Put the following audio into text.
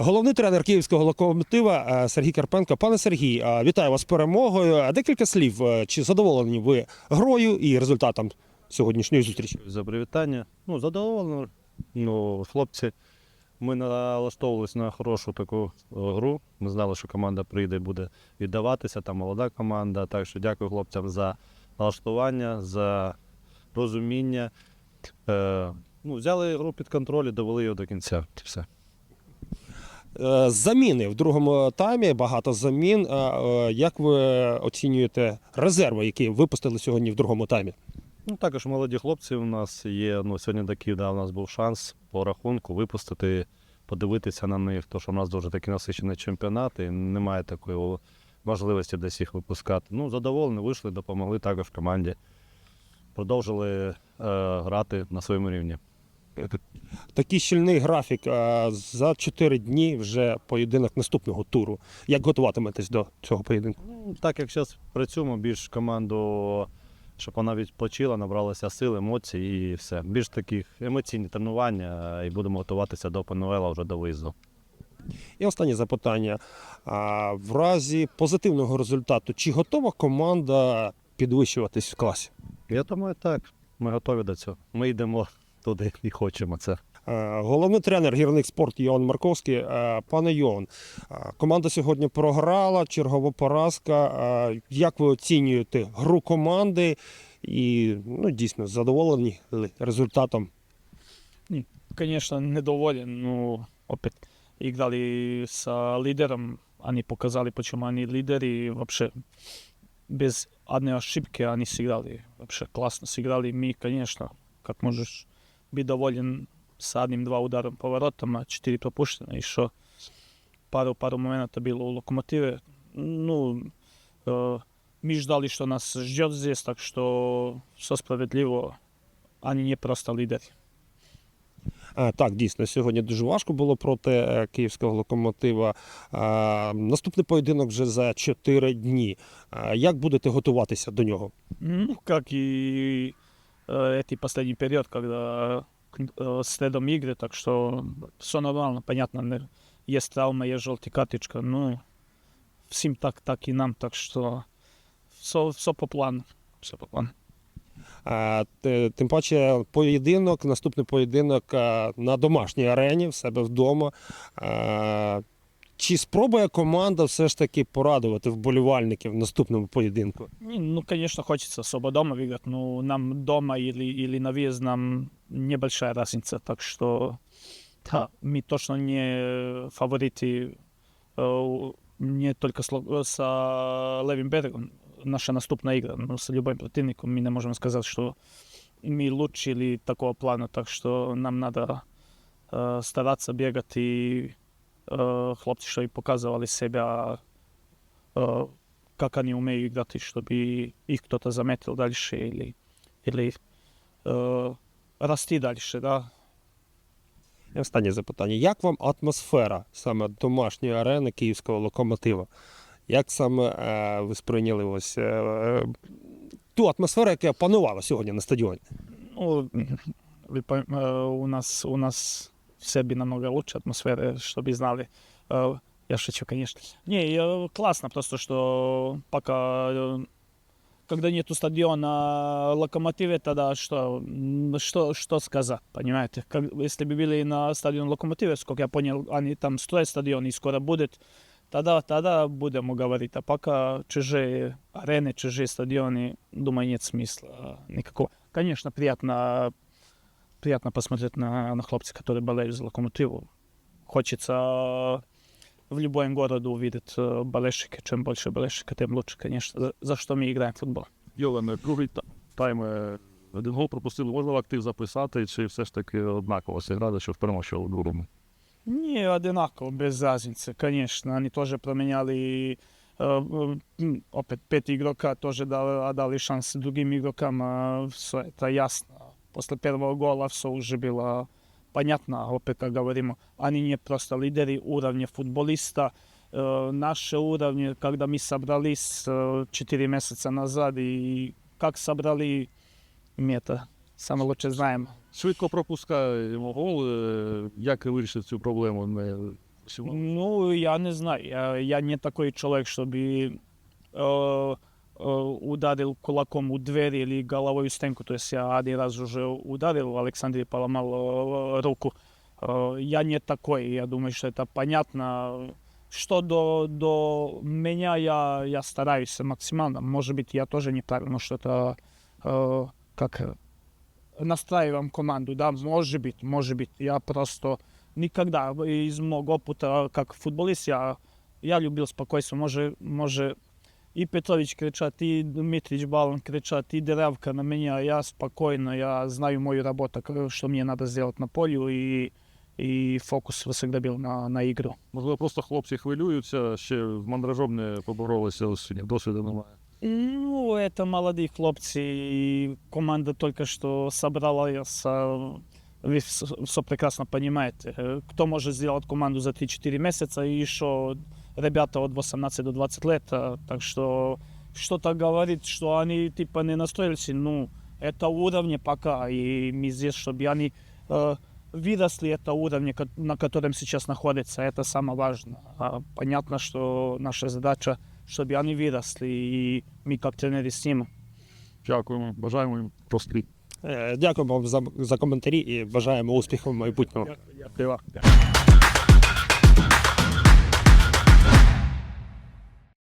Головний тренер київського локомотива е, Сергій Карпенко. Пане Сергій, е, вітаю вас з перемогою. А Декілька слів. Е, Чи задоволені ви грою і результатом сьогоднішньої зустрічі? за привітання. Ну, задоволено. Ну, хлопці, ми налаштовувалися на хорошу таку е, гру. Ми знали, що команда прийде і буде віддаватися, там молода команда. Так що дякую хлопцям за налаштування, за розуміння. Е, ну, взяли гру під контроль і довели його до кінця. Все. Е, Заміни в другому таймі, багато замін. Е, е, Як ви оцінюєте резерви, які випустили сьогодні в другому таймі? Ну, також молоді хлопці у нас є. Ну, сьогодні такий да, у нас був шанс по рахунку випустити, подивитися на них. То що у нас дуже такий насичений чемпіонат, і немає такої можливості десь їх випускати. Ну, задоволені, вийшли, допомогли також команді. Продовжили е, грати на своєму рівні. Такий щільний графік. За 4 дні вже поєдинок наступного туру. Як готуватиметесь до цього поєдинку? Ну, так як зараз працюємо, більш команду, щоб вона відпочила, набралася сил, емоцій і все. Більш таких емоційні тренування, і будемо готуватися до ПНВЛ вже до виїзду. І останнє запитання. А, В разі позитивного результату, чи готова команда підвищуватись в класі? Я думаю, так. Ми готові до цього. Ми йдемо туди і хочемо це. Е, Головний тренер гірник спорт Йоан Марковський. Е, Пане Йоан, е, команда сьогодні програла, чергова поразка. Е, Як ви оцінюєте гру команди? І ну, дійсно задоволені ли результатом? Конечно, недоволен. Ну, опять играли с лидером. Они показали, почему они лидеры. И вообще без одной ошибки они сыграли. Вообще классно сыграли. Мы, конечно, как можешь быть доволен с одним-два ударом по воротам, а четыре пропущено. Еще пару, пару моментов было у Локомотиве. Ну, э, мы ждали, что нас ждет здесь, так что все справедливо. Они не просто лидеры. Е, Так, дійсно, сьогодні дуже важко було проти е, київського локомотива. Е, Наступний поєдинок вже за 4 дні. Е, Як будете готуватися до нього? Ну, как и э, эти последний период, когда э, следом игры, так что все нормально, понятно, не- есть травма, есть желтая карточка, ну, всем так, так и нам, так что все, все по плану, все по плану. Е, те- Тим паче, поєдинок, наступний поєдинок е, на домашній арені в себе вдома. Е, Чи спробує команда все ж таки порадувати вболівальників в наступному поєдинку? Не, Ну, конечно, хочется особо дома выиграть, но нам дома или, или на выезд нам небольшая разница, так что да, мы точно не фавориты э, не только с, Ло- с а, левым берегом. Наша наступная игра, ну, с любым противником мы не можем сказать, что мы лучше или такого плана, так что нам надо э, стараться бегать и э, хлопцы, что и показывали себя э, как они умеют играть, и чтобы их кто-то заметил дальше или, или э, расти дальше, да. І останнє запитання: як вам атмосфера саме домашньої арени київського локомотива? Як саме е, ви сприйняли ось е, е, ту атмосферу, яка панувала сьогодні на стадіоні? Ну, вы пойм- э, у нас у нас в Сербии намного лучше атмосфера, чтобы знали. Э, Я шучу, конечно. Не, э, классно просто, что пока э, когда нету стадиона Локомотиве, тогда что, м, что, что сказать, понимаете? Как, если бы были на стадион Локомотиве, сколько я понял, они там строят стадион и скоро будет, тогда, тогда будем говорить. А пока чужие арены, чужие стадионы, думаю, нет смысла никакого. Конечно, приятно, приятно посмотреть на, на хлопцев, которые болеют за Локомотиву. Хочется в любом городе увидеть э, болельщики. Чем больше болельщиков, тем лучше, конечно. За, за что мы играем в футбол. Йовен, другий та- тайм е, один гол пропустили. Можна в актив записати, чи все ж таки однаково зіграли, що в першому, що в другому? Не одинаково, без разницы, конечно. Они тоже променяли э, м, опять пять игрока, тоже дали, дали шанс другим игрокам. а Все это ясно. После первого гола все уже было понятно. Опять, как говорим, они не просто лидеры уровня футболиста. Э, Наши уровни, когда мы собрались э, 4 месяца назад, и как собрали, мы это самое лучше знаем. Швидко пропускаємо гол. Е, Як ви вирішили цю проблему? Не Всього. Ну, я не знаю. Я, я не такой человек, чтобы э, э, ударил кулаком у двери или головой в стенку. То есть я один раз уже ударил, Александре поломал э, руку. Э, я не такой, я думаю, что это понятно. Что до, до меня, я, я стараюсь максимально. Может быть, я тоже неправильно что-то э, как э, настраиваем команду, да, может быть, может быть. Я просто никогда из моего опыта как футболист я, я любил спокойствие. Може, може і Петрович кричать, і Дмитрич Балан кричать, і Деревка на меня. Я спокойно, я знаю мою работу, к- что мне надо сделать на поле, и, и фокус всегда был на, на игру. Можливо, просто хлопці хвилюються, ще з мандражом не поборолися осінь, досвіду немає. Ну, это молодые хлопцы, и команда только что собралась. а, Вы все прекрасно понимаете. Э, Кто может сделать команду за 3-4 месяца, и еще ребята от 18 до 20 лет. а, Так что что-то говорит, что они типа не настроились, ну, это уровни пока. И мы здесь, чтобы они э, выросли, это уровни, ко- на котором сейчас находятся, это самое важное. А понятно, что наша задача чтобы они выросли, и мы как тренеры с ним. Дякуємо, бажаємо їм рости. Е, Дякуємо вам за, за коментарі і бажаємо успіху в майбутньому. Дякую.